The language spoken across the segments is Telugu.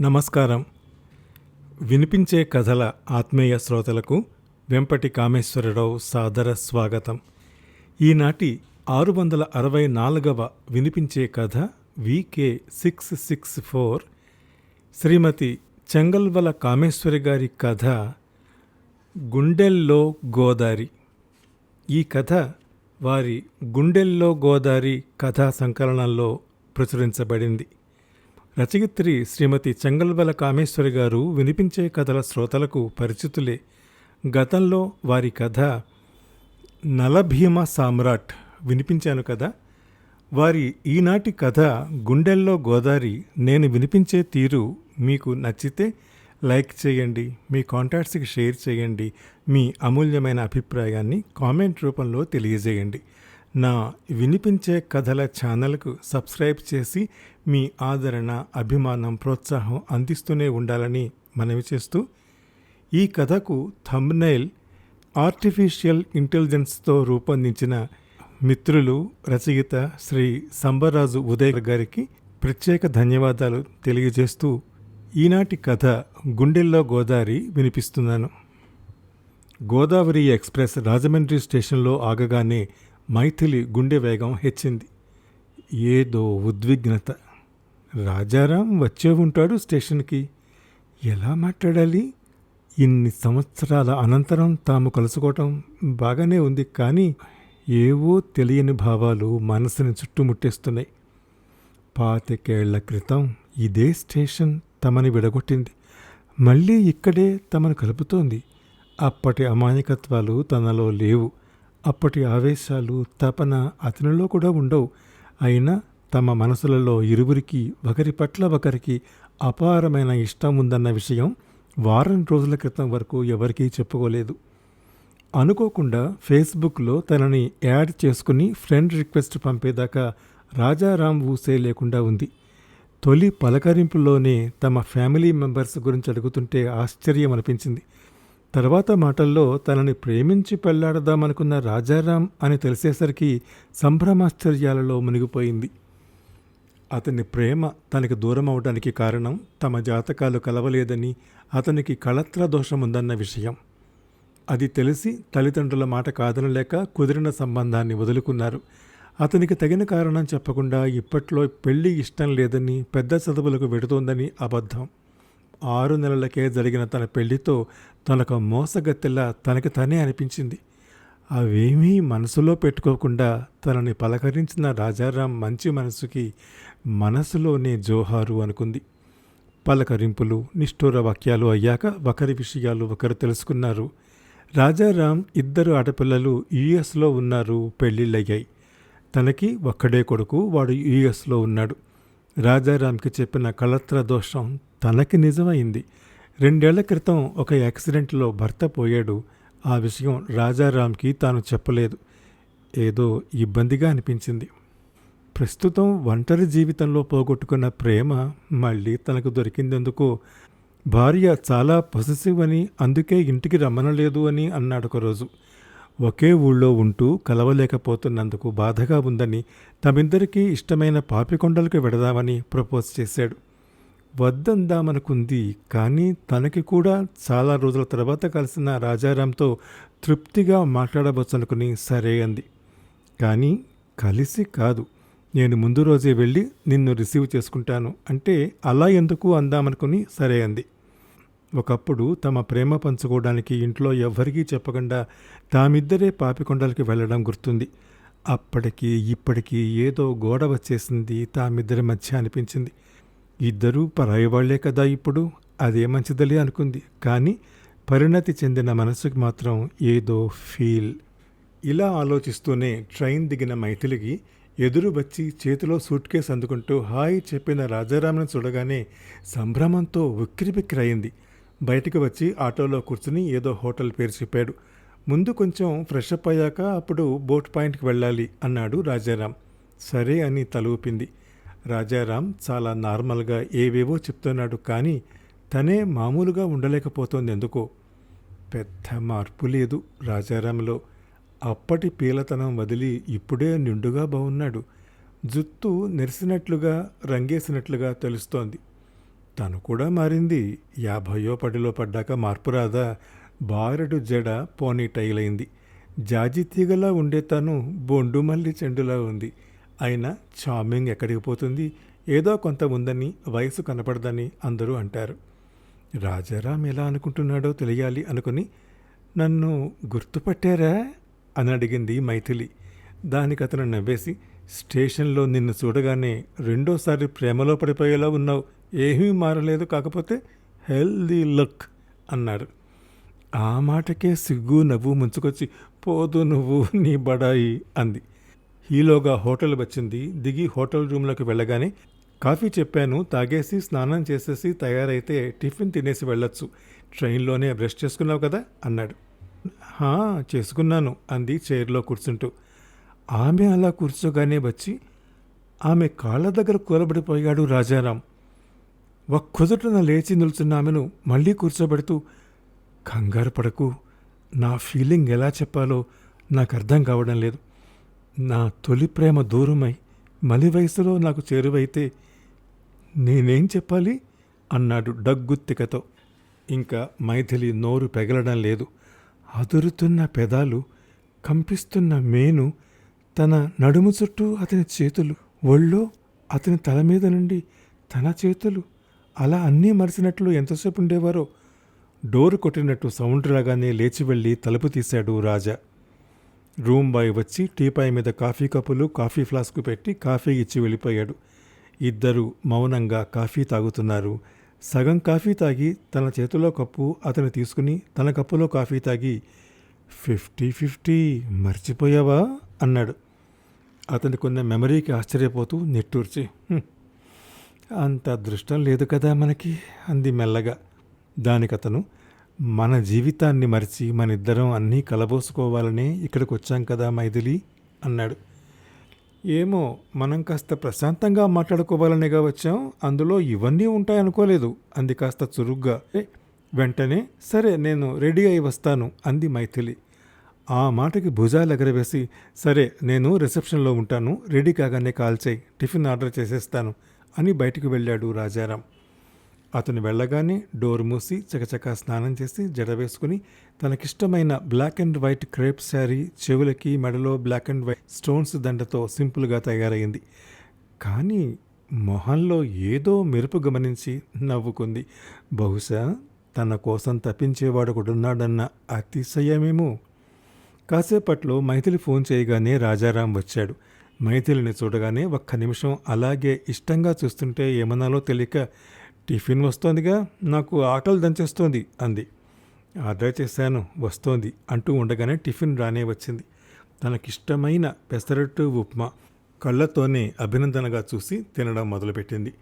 నమస్కారం. వినిపించే కథల ఆత్మీయ శ్రోతలకు వెంపటి కామేశ్వరరావు సాదర స్వాగతం. ఈనాటి ఆరు వందల అరవై నాలుగవ వినిపించే కథ V K six six four Srimathi Chengalvala Kameswari గారి కథ గుండెల్లో గోదారి. ఈ కథ వారి గుండెల్లో గోదారి కథా సంకలనంలో ప్రచురించబడింది. రచయిత్రి శ్రీమతి చెంగల్వల కామేశ్వరి గారు వినిపించే కథల శ్రోతలకు పరిచితులే. గతంలో వారి కథ నలభీమ సామ్రాట్ వినిపించాను కదా. వారి ఈనాటి కథ గుండెల్లో గోదారి నేను వినిపించే తీరు మీకు నచ్చితే లైక్ చేయండి మీ కాంటాక్ట్స్కి షేర్ చేయండి మీ అమూల్యమైన అభిప్రాయాన్ని కామెంట్ రూపంలో తెలియజేయండి. నా వినిపించే కథల ఛానల్కు సబ్స్క్రైబ్ చేసి మీ ఆదరణ అభిమానం ప్రోత్సాహం అందిస్తూనే ఉండాలని మనవి చేస్తూ ఈ కథకు థంబ్నైల్ ఆర్టిఫిషియల్ ఇంటెలిజెన్స్తో రూపొందించిన మిత్రులు రచయిత శ్రీ సంబరాజు ఉదయ్ గారికి ప్రత్యేక ధన్యవాదాలు తెలియజేస్తూ ఈనాటి కథ గుండెల్లో గోదావరి వినిపిస్తున్నాను. గోదావరి ఎక్స్ప్రెస్ రాజమండ్రి స్టేషన్లో ఆగగానే మైథిలి గుండె వేగం హెచ్చింది. ఏదో ఉద్విగ్నత. రాజారాం వచ్చే ఉంటాడు స్టేషన్కి. ఎలా మాట్లాడాలి? ఇన్ని సంవత్సరాల అనంతరం తాము కలుసుకోవటం బాగానే ఉంది కానీ ఏవో తెలియని భావాలు మనసుని చుట్టుముట్టేస్తున్నాయి. పాతికేళ్ళ క్రితం ఇదే స్టేషన్ తమని విడగొట్టింది. మళ్ళీ ఇక్కడే తమను కలుపుతోంది. అప్పటి అమాయకత్వాలు తనలో లేవు. అప్పటి ఆవేశాలు తపన అతనిలో కూడా ఉండవు. అయినా తమ మనసులలో ఇరువురికి ఒకరి పట్ల ఒకరికి అపారమైన ఇష్టం ఉందన్న విషయం వారం రోజుల క్రితం వరకు ఎవరికీ చెప్పుకోలేదు. అనుకోకుండా ఫేస్బుక్లో తనని యాడ్ చేసుకుని ఫ్రెండ్ రిక్వెస్ట్ పంపేదాకా రాజారాం ఊసే లేకుండా ఉంది. తొలి పలకరింపులోనే తమ ఫ్యామిలీ మెంబర్స్ గురించి అడుగుతుంటే ఆశ్చర్యం అనిపించింది తర్వాత మాటల్లో తనని ప్రేమించి పెళ్ళాడదామనుకున్న రాజారాం అని తెలిసేసరికి సంభ్రమాశ్చర్యాలలో మునిగిపోయింది. అతని ప్రేమ తనకి దూరం అవడానికి కారణం తమ జాతకాలు కలవలేదని అతనికి కళత్ర దోషముందన్న విషయం. అది తెలిసి తల్లిదండ్రుల మాట కాదనలేక కుదిరిన సంబంధాన్ని వదులుకున్నారు. అతనికి తగిన కారణం చెప్పకుండా ఇప్పట్లో పెళ్ళి ఇష్టం లేదని పెద్ద చదువులకు వెడుతోందని అబద్ధం. ఆరు నెలలకే జరిగిన తన పెళ్ళితో తనకు మోసగత్తెలా తనకి తనే అనిపించింది. అవేమీ మనసులో పెట్టుకోకుండా తనని పలకరించిన రాజారాం మంచి మనసుకి మనసులోనే జోహారు అనుకుంది. పలకరింపులు నిష్ఠూర వాక్యాలు అయ్యాక ఒకరి విషయాలు ఒకరు తెలుసుకున్నారు. రాజారాం ఇద్దరు ఆడపిల్లలు యుఎస్లో ఉన్నారు పెళ్ళిళ్ళయ్యాయి. తనకి ఒక్కడే కొడుకు వాడు యుఎస్లో ఉన్నాడు. రాజారాంకి చెప్పిన కళత్ర దోషం తనకి నిజమైంది. రెండేళ్ళ క్రితం ఒక యాక్సిడెంట్లో భర్త పోయాడు. ఆ విషయం రాజారాంకి తాను చెప్పలేదు. ఏదో ఇబ్బందిగా అనిపించింది. ప్రస్తుతం ఒంటరి జీవితంలో పోగొట్టుకున్న ప్రేమ మళ్ళీ తనకు దొరికిందెందుకు? భార్య చాలా పొసెసివ్ అని అందుకే ఇంటికి రమ్మనలేదు అని అన్నాడు ఒకరోజు. ఒకే ఊళ్ళో ఉంటూ కలవలేకపోతున్నందుకు బాధగా ఉందని తమిద్దరికీ ఇష్టమైన పాపికొండలకు వెడదామని ప్రపోజ్ చేశాడు. వద్దందామనుకుంది. కానీ తనకి కూడా చాలా రోజుల తర్వాత కలిసిన రాజారాంతో తృప్తిగా మాట్లాడవచ్చనుకుని సరే అంది. కానీ కలిసి కాదు. నేను ముందు రోజే వెళ్ళి నిన్ను రిసీవ్ చేసుకుంటాను అంటే అలా ఎందుకు అందామనుకుని సరే అంది. ఒకప్పుడు తమ ప్రేమ పంచుకోవడానికి ఇంట్లో ఎవ్వరికీ చెప్పకుండా తామిద్దరే పాపికొండలకి వెళ్ళడం గుర్తుంది. అప్పటికి ఇప్పటికీ ఏదో గోడ వచ్చేసింది తామిద్దరి మధ్య అనిపించింది. ఇద్దరూ పరాయివాళ్ళే కదా ఇప్పుడు? అదే మంచిదలే అనుకుంది. కానీ పరిణతి చెందిన మనసుకి మాత్రం ఏదో ఫీల్. ఇలా ఆలోచిస్తూనే ట్రైన్ దిగిన మైథిలికి ఎదురు వచ్చి చేతిలో సూట్ కేసు అందుకుంటూ హాయ్ చెప్పిన రాజారామును చూడగానే సంభ్రమంతో ఉక్కిరిబిక్కిరయింది. బయటికి వచ్చి ఆటోలో కూర్చుని ఏదో హోటల్ పేరు చెప్పాడు. ముందు కొంచెం ఫ్రెష్ అప్ అయ్యాక అప్పుడు బోట్ పాయింట్కి వెళ్ళాలి అన్నాడు రాజారాం. సరే అని తలూపింది రాజారాం చాలా నార్మల్గా ఏవేవో చెప్తున్నాడు కానీ తనే మామూలుగా ఉండలేకపోతోంది ఎందుకో పెద్ద మార్పు లేదు రాజారాంలో. అప్పటి పీలతనం వదిలి ఇప్పుడే నిండుగా బాగున్నాడు జుత్తు నెరిసినట్లుగా రంగేసినట్లుగా తెలుస్తోంది. తను కూడా మారింది. యాభయో పడిలో పడ్డాక మార్పు రాదా? బారెడు జడ పోనీ టైలైంది జాజి తీగలా ఉండే తను బొండు మల్లి చెండులా ఉంది. అయినా చార్మింగ్ ఎక్కడికి పోతుంది? ఏదో కొంత ఉందని వయసు కనపడదని అందరూ అంటారు. రాజారాం ఎలా అనుకుంటున్నాడో తెలియాలి అనుకుని నన్ను గుర్తుపట్టారా? అని అడిగింది మైథిలి. దానికి అతను నవ్వేసి స్టేషన్లో నిన్ను చూడగానే రెండోసారి ప్రేమలో పడిపోయేలా ఉన్నావు. ఏమీ మారలేదు కాకపోతే హెల్దీ లుక్ అన్నాడు ఆ మాటకే సిగ్గు నవ్వు ముంచుకొచ్చి పోదు నువ్వు నీ బడాయి అంది. ఈలోగా హోటల్ వచ్చింది. దిగి హోటల్ రూమ్లోకి వెళ్ళగానే కాఫీ చెప్పాను తాగేసి స్నానం చేసేసి తయారైతే టిఫిన్ తినేసి వెళ్ళొచ్చు. ట్రైన్లోనే బ్రష్ చేసుకున్నావు కదా? అన్నాడు. హా చేసుకున్నాను అంది చైర్లో కూర్చుంటూ. ఆమె అలా కూర్చోగానే వచ్చి ఆమె కాళ్ళ దగ్గర కూలబడిపోయాడు రాజారాం. ఒక్కదుటన లేచి నిల్చున్న ఆమెను మళ్ళీ కూర్చోబెడుతూ కంగారు పడకు నా ఫీలింగ్ ఎలా చెప్పాలో నాకు అర్థం కావడం లేదు. నా తొలి ప్రేమ దూరమై మలి వయసులో నాకు చేరువైతే నేనేం చెప్పాలి? అన్నాడు డగ్గుత్తికతో ఇంకా మైథిలి నోరు పెగలడం లేదు. అదురుతున్న పెదాలు కంపిస్తున్న మేను తన నడుము చుట్టూ అతని చేతులు ఒళ్ళో అతని తల మీద నుండి తన చేతులు అలా అన్నీ మరిసినట్లు ఎంతసేపు ఉండేవారో? డోరు కొట్టినట్టు సౌండ్ రాగానే లేచి వెళ్ళి తలుపు తీశాడు రాజా. రూమ్ బాయ్ వచ్చి టీపాయ్ మీద కాఫీ కప్పులు కాఫీ ఫ్లాస్క్ పెట్టి కాఫీ ఇచ్చి వెళ్ళిపోయాడు. ఇద్దరు మౌనంగా కాఫీ తాగుతున్నారు. సగం కాఫీ తాగి తన చేతిలో కప్పు అతను తీసుకుని తన కప్పులో కాఫీ తాగి ఫిఫ్టీ ఫిఫ్టీ మర్చిపోయావా? అన్నాడు. అతని కొన్న మెమరీకి ఆశ్చర్యపోతూ నిట్టూర్చి అంత అదృష్టం లేదు కదా మనకి అంది మెల్లగా. దానికతను మన జీవితాన్ని మరిచి మన ఇద్దరం అన్నీ కలబోసుకోవాలనే ఇక్కడికి వచ్చాం కదా మైథిలి? అన్నాడు. ఏమో మనం కాస్త ప్రశాంతంగా మాట్లాడుకోవాలనేగా వచ్చాం. అందులో ఇవన్నీ ఉంటాయనుకోలేదు అంది కాస్త చురుగ్గా. "ఏ, వెంటనే సరే నేను రెడీ అయి వస్తాను అంది మైథిలి. ఆ మాటకి భుజాలు ఎగరవేసి సరే నేను రిసెప్షన్లో ఉంటాను రెడీ కాగానే కాల్ చేయి టిఫిన్ ఆర్డర్ చేసేస్తాను అని బయటికి వెళ్ళాడు రాజారాం. అతను వెళ్ళగానే డోర్ మూసి చకచకా స్నానం చేసి జడ వేసుకుని తనకిష్టమైన black and white crepe sari చెవులకి మెడలో బ్లాక్ అండ్ వైట్ స్టోన్స్ దండతో సింపుల్గా తయారైంది కానీ మొహంలో ఏదో మెరుపు గమనించి నవ్వుకుంది. బహుశా తన కోసం తప్పించేవాడు ఒకడున్నాడన్న అతిశయమేమో. కాసేపట్లో మైథిలి ఫోన్ చేయగానే రాజారాం వచ్చాడు. మైథిలిని చూడగానే ఒక్క నిమిషం అలాగే ఇష్టంగా చూస్తుంటే ఏమనాలో తెలియక టిఫిన్ వస్తోందిగా నాకు ఆకలి దంచేస్తోంది అంది. ఆర్డర్ చేశాను వస్తోంది అంటూ ఉండగానే టిఫిన్ రానే వచ్చింది. తనకిష్టమైన పెసరట్టు ఉప్మా కళ్ళతోనే అభినందనగా చూసి తినడం మొదలుపెట్టింది.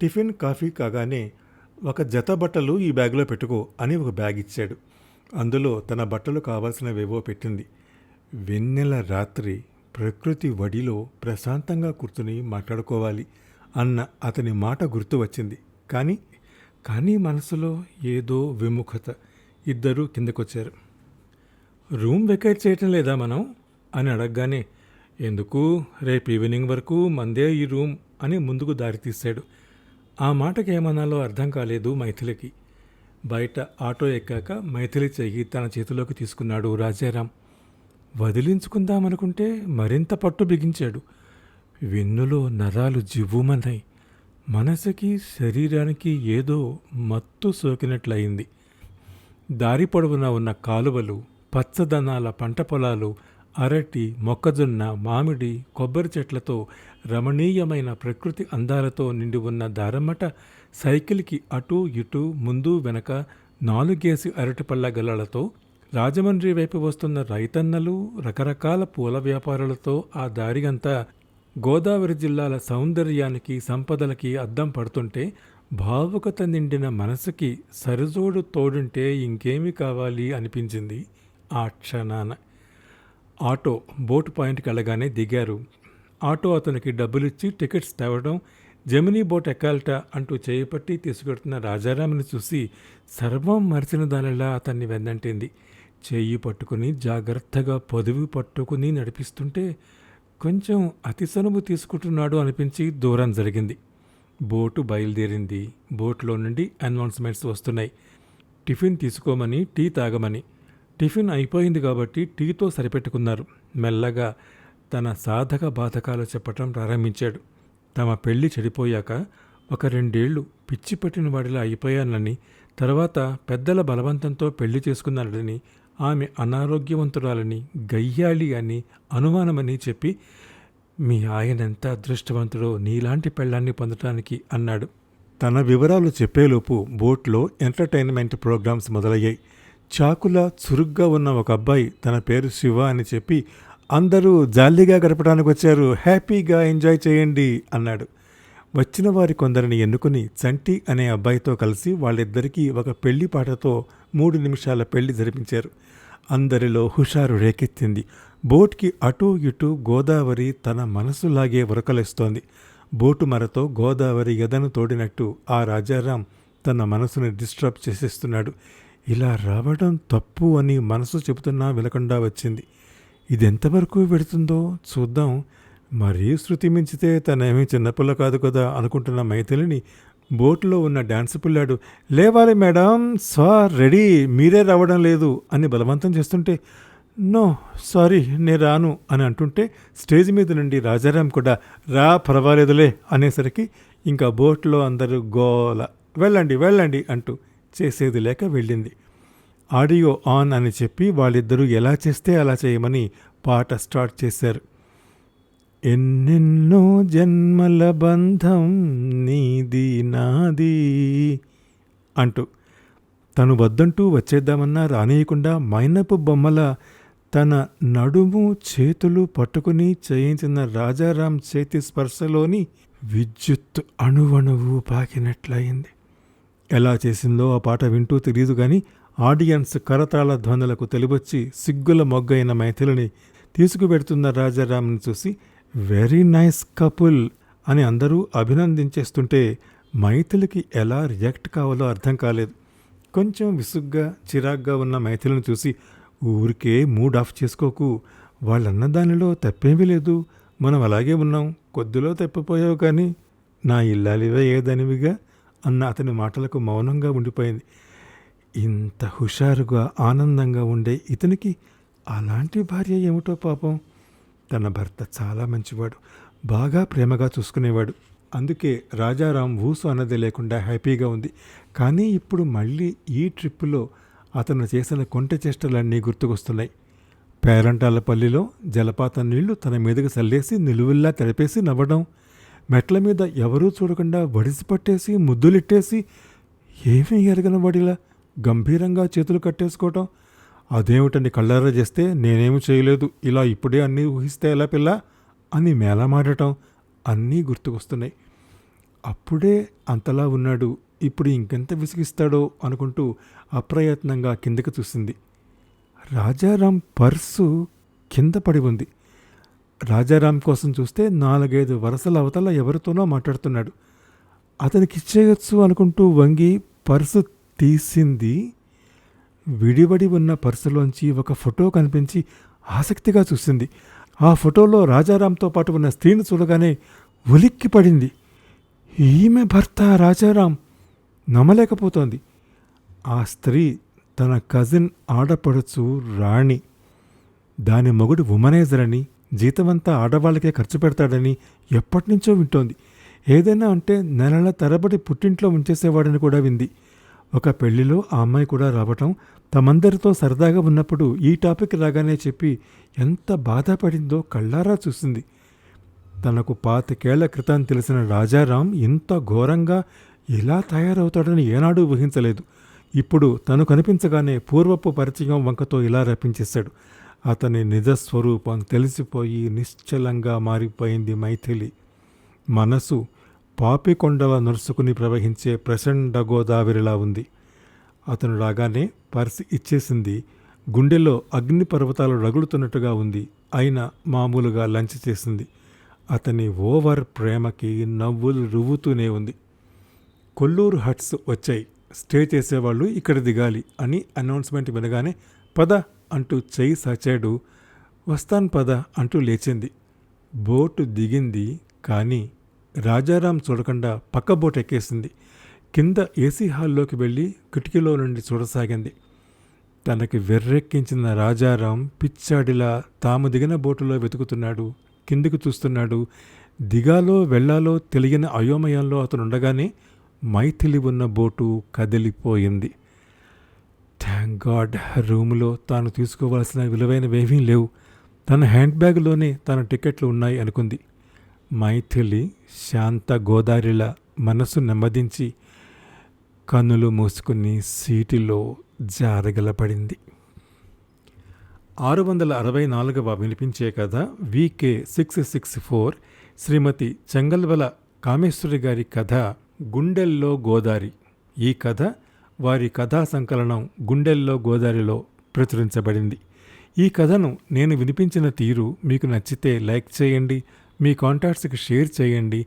టిఫిన్ కాఫీ కాగానే ఒక జత బట్టలు ఈ బ్యాగ్లో పెట్టుకో అని ఒక బ్యాగ్ ఇచ్చాడు. అందులో తన బట్టలు కావాల్సినవేవో పెట్టింది. వెన్నెల రాత్రి ప్రకృతి వడిలో ప్రశాంతంగా కూర్చుని మాట్లాడుకోవాలి అన్న అతని మాట గుర్తు వచ్చింది. కానీ కానీ మనసులో ఏదో విముఖత. ఇద్దరూ కిందకొచ్చారు. రూమ్ వెకేట్ చేయటం లేదా మనం? అని అడగగానే ఎందుకు? రేపు ఈవినింగ్ వరకు మందే ఈ రూమ్ అని ముందుకు దారితీశాడు ఆ మాటకి ఏమనాలో అర్థం కాలేదు మైథిలికి. బయట ఆటో ఎక్కాక మైథిలి చెయ్యి తన చేతిలోకి తీసుకున్నాడు రాజారాం. వదిలించుకుందామనుకుంటే మరింత పట్టు బిగించాడు. వెన్నులో నరాలు జివ్వుమన్నాయి. మనసుకి శరీరానికి ఏదో మత్తు సోకినట్లయింది. దారి పొడవునా ఉన్న కాలువలు పచ్చదనాల పంట పొలాలు అరటి మొక్కజొన్న మామిడి కొబ్బరి చెట్లతో రమణీయమైన ప్రకృతి అందాలతో నిండి ఉన్న దారమ్మట సైకిల్కి అటు ఇటు ముందు వెనక నాలుగేసి అరటిపళ్ళ గల్లలతో రాజమండ్రి వైపు వస్తున్న రైతన్నలు రకరకాల పూల వ్యాపారులతో ఆ దారి అంతా గోదావరి జిల్లాల సౌందర్యానికి సంపదలకి అద్దం పడుతుంటే భావుకత నిండిన మనసుకి సరిజోడు తోడుంటే ఇంకేమి కావాలి అనిపించింది ఆ క్షణాన. ఆటో బోటు పాయింట్కి వెళ్ళగానే దిగారు. ఆటో అతనికి డబ్బులిచ్చి టికెట్స్ తేవడం జమినీ బోట్ ఎక్కాలట అంటూ చేయపట్టి తీసుకెడుతున్న రాజారాముని చూసి సర్వం మరిచిన దానిలా అతన్ని వెన్నంటింది. చేయి పట్టుకుని జాగ్రత్తగా పొదివి పట్టుకుని నడిపిస్తుంటే కొంచెం అతిసనువు తీసుకుంటున్నాడు అనిపించి దూరం జరిగింది. బోటు బయలుదేరింది. బోట్లో నుండి అనౌన్స్మెంట్స్ వస్తున్నాయి. టిఫిన్ తీసుకోమని టీ తాగమని. టిఫిన్ అయిపోయింది కాబట్టి టీతో సరిపెట్టుకున్నారు. మెల్లగా తన సాధక బాధకాలు చెప్పటం ప్రారంభించాడు. తమ పెళ్ళి చెడిపోయాక ఒక రెండేళ్ళు పిచ్చి పట్టిన వాడిలా అయిపోయానని తర్వాత పెద్దల బలవంతంతో పెళ్ళి చేసుకున్నాడని ఆమె అనారోగ్యవంతురాలని గయ్యాళి అని అనుమానమని చెప్పి మీ ఆయన ఎంత అదృష్టవంతుడో నీలాంటి పెళ్ళాన్ని పొందటానికి అన్నాడు. తన వివరాలు చెప్పేలోపు బోట్లో ఎంటర్టైన్మెంట్ ప్రోగ్రామ్స్ మొదలయ్యాయి. చాకుల చురుగ్గా ఉన్న ఒక అబ్బాయి తన పేరు శివ అని చెప్పి అందరూ జాలీగా గడపడానికి వచ్చారు. హ్యాపీగా ఎంజాయ్ చేయండి అన్నాడు. వచ్చిన వారి కొందరిని ఎన్నుకుని చంటి అనే అబ్బాయితో కలిసి వాళ్ళిద్దరికీ ఒక పెళ్ళి పాటతో మూడు నిమిషాల పెళ్ళి జరిపించారు. అందరిలో హుషారు రేకెత్తింది. బోట్కి అటూ ఇటూ గోదావరి తన మనసులాగే ఉరకలేస్తోంది. బోటు మరతో గోదావరి ఎదను తోడినట్టు ఆ రాజారాం తన మనసుని డిస్టర్బ్ చేసేస్తున్నాడు. ఇలా రావడం తప్పు అని మనసు చెబుతున్నా వినకుండా వచ్చింది. ఇది ఎంతవరకు పెడుతుందో చూద్దాం. మరీ శృతి మించితే తనేమీ చిన్నపిల్ల కాదు కదా అనుకుంటున్న మైథిలిని బోట్లో ఉన్న డాన్స్ పిల్లాడు లేవాలి మేడం సార్ రెడీ మీరే రావడం లేదు అని బలవంతం చేస్తుంటే నో సారీ నేను రాను అని అంటుంటే స్టేజ్ మీద నుండి రాజారాం కూడా రా పర్వాలేదులే అనేసరికి ఇంకా బోట్లో అందరూ గోల వెళ్ళండి వెళ్ళండి అంటూ చేసేది లేక వెళ్ళింది. ఆడియో ఆన్ అని చెప్పి వాళ్ళిద్దరూ ఎలా చేస్తే అలా చేయమని పాట స్టార్ట్ చేశారు. ఎన్నెన్నో జన్మల బంధం నీది నాది అంటూ తను వద్దంటూ వచ్చేద్దామన్నా రానియకుండా మైనపు బొమ్మల తన నడుము చేతులు పట్టుకుని చేయించిన రాజారాం చేతి స్పర్శలోని విద్యుత్ అణువణువు పాకినట్లయింది. ఎలా చేసిందో ఆ పాట వింటూ తెలియదు గాని ఆడియన్స్ కరతాళ ధ్వనులకు తెలివొచ్చి సిగ్గుల మొగ్గైన మైథిలిని తీసుకుపెడుతున్న రాజారాంని చూసి వెరీ నైస్ కపుల్ అని అందరూ అభినందించేస్తుంటే మైథిలికి ఎలా రియాక్ట్ కావాలో అర్థం కాలేదు. కొంచెం విసుగ్గా చిరాగ్గా ఉన్న మైథిలిని చూసి ఊరికే మూడ్ ఆఫ్ చేసుకోకు. వాళ్ళన్న దానిలో తప్పేమీ లేదు. మనం అలాగే ఉన్నాం. కొద్దిలో తప్పిపోయావు కానీ నా ఇల్లాలివే ఏదనివిగా? అన్న అతని మాటలకు మౌనంగా ఉండిపోయింది. ఇంత హుషారుగా ఆనందంగా ఉండే ఇతనికి అలాంటి భార్య ఏమిటో పాపం. తన భర్త చాలా మంచివాడు. బాగా ప్రేమగా చూసుకునేవాడు. అందుకే రాజారాం ఊసు అన్నది లేకుండా హ్యాపీగా ఉంది. కానీ ఇప్పుడు మళ్ళీ ఈ ట్రిప్పులో అతను చేసిన కొంటె చేష్టలన్నీ గుర్తుకొస్తున్నాయి. పేరంటాలపల్లిలో జలపాతం నీళ్ళు తన మీదకు చల్లేసి నిలువుల్లా తడిపేసి నవ్వడం మెట్ల మీద ఎవరూ చూడకుండా వడిసి పట్టేసి ముద్దులిట్టేసి ఏమీ ఎరగని వాడిలా గంభీరంగా చేతులు కట్టేసుకోవటం. అదేమిటని కళ్ళారా చేస్తే నేనేమి చేయలేదు. ఇలా ఇప్పుడే అన్నీ ఊహిస్తే ఎలా పిల్ల? అని మేళమాడటం అన్నీ గుర్తుకొస్తున్నాయి. అప్పుడే అంతలా ఉన్నాడు. ఇప్పుడు ఇంకెంత విసిగిస్తాడో అనుకుంటూ అప్రయత్నంగా కిందకి చూసింది. రాజారాం పర్సు కింద పడి ఉంది. రాజారాం కోసం చూస్తే నాలుగైదు వరుసల అవతల ఎవరితోనో మాట్లాడుతున్నాడు. అతనికి ఇచ్చేయచ్చు అనుకుంటూ వంగి పర్సు తీసింది. విడివడి ఉన్న పర్సులోంచి ఒక ఫోటో కనిపించి ఆసక్తిగా చూసింది. ఆ ఫోటోలో రాజారాంతో పాటు ఉన్న స్త్రీని చూడగానే ఉలిక్కిపడింది ఈమె భర్త రాజారాం. నమ్మలేకపోతోంది. ఆ స్త్రీ తన కజిన్ ఆడపడుచు రాణి. దాని మొగుడు ఉమనైజర్ అని జీతమంతా ఆడవాళ్ళకే ఖర్చు పెడతాడని ఎప్పటినుంచో వింటోంది. ఏదైనా అంటే నెలల తరబడి పుట్టింట్లో ఉంచేసేవాడని కూడా వింది. ఒక పెళ్ళిలో ఆ అమ్మాయి కూడా రావటం తమందరితో సరదాగా ఉన్నప్పుడు ఈ టాపిక్ రాగానే చెప్పి ఎంత బాధపడిందో కళ్ళారా చూసింది. తనకు పాతికేళ్ళ క్రితం తెలిసిన రాజారాం ఇంత ఘోరంగా ఎలా తయారవుతాడని ఏనాడూ ఊహించలేదు. ఇప్పుడు తను కనిపించగానే పూర్వపు పరిచయం వంకతో ఇలా రప్పించేశాడు. అతని నిజస్వరూపం తెలిసిపోయి నిశ్చలంగా మారిపోయింది మైథిలి. మనసు పాపికొండల నరుసుకుని ప్రవహించే ప్రచండ గోదావరిలా ఉంది. అతను రాగానే పర్స్ ఇచ్చేసింది. గుండెలో అగ్నిపర్వతాలు రగులుతున్నట్టుగా ఉంది. అయినా మామూలుగా లంచ్ చేసింది. అతని ఓవర్ ప్రేమకి నవ్వులు రువ్వుతూనే ఉంది. కొల్లూరు హట్స్ వచ్చాయి. స్టే చేసేవాళ్ళు ఇక్కడ దిగాలి అని అనౌన్స్మెంట్ వినగానే పద అంటూ చెయ్యి సాచాడు. వస్తాన్ పద అంటూ లేచింది. బోటు దిగింది కానీ రాజారాం చూడకుండా పక్క బోట్ ఎక్కేసింది కింద ఏసీ హాల్లోకి వెళ్ళి కిటికీలో నుండి చూడసాగింది. తనకి వెర్రెక్కించిన రాజారాం పిచ్చాడిలా తాము దిగిన బోటులో వెతుకుతున్నాడు కిందికి చూస్తున్నాడు. దిగాలో వెళ్ళాలో తెలియని అయోమయంలో అతను ఉండగానే మైథిలి ఉన్న బోటు కదిలిపోయింది. థ్యాంక్ గాడ్ రూములో తాను తీసుకోవాల్సిన విలువైనవేమీ లేవు. తన హ్యాండ్ బ్యాగ్లోనే తన టికెట్లు ఉన్నాయి అనుకుంది. మైథిలి శాంత గోదారిలా మనసు నెమ్మదించి కన్నులు మూసుకుని సీటులో జారగలపడింది. ఆరు వందల అరవై నాలుగవ వినిపించే కథ V K six six four Srimathi Chengalvala Kameswari గారి కథ గుండెల్లో గోదారి. ఈ కథ వారి కథా సంకలనం గుండెల్లో గోదారిలో ప్రచురించబడింది. ఈ కథను నేను వినిపించిన తీరు మీకు నచ్చితే లైక్ చేయండి మీ కాంటాక్ట్స్కి షేర్ చేయండి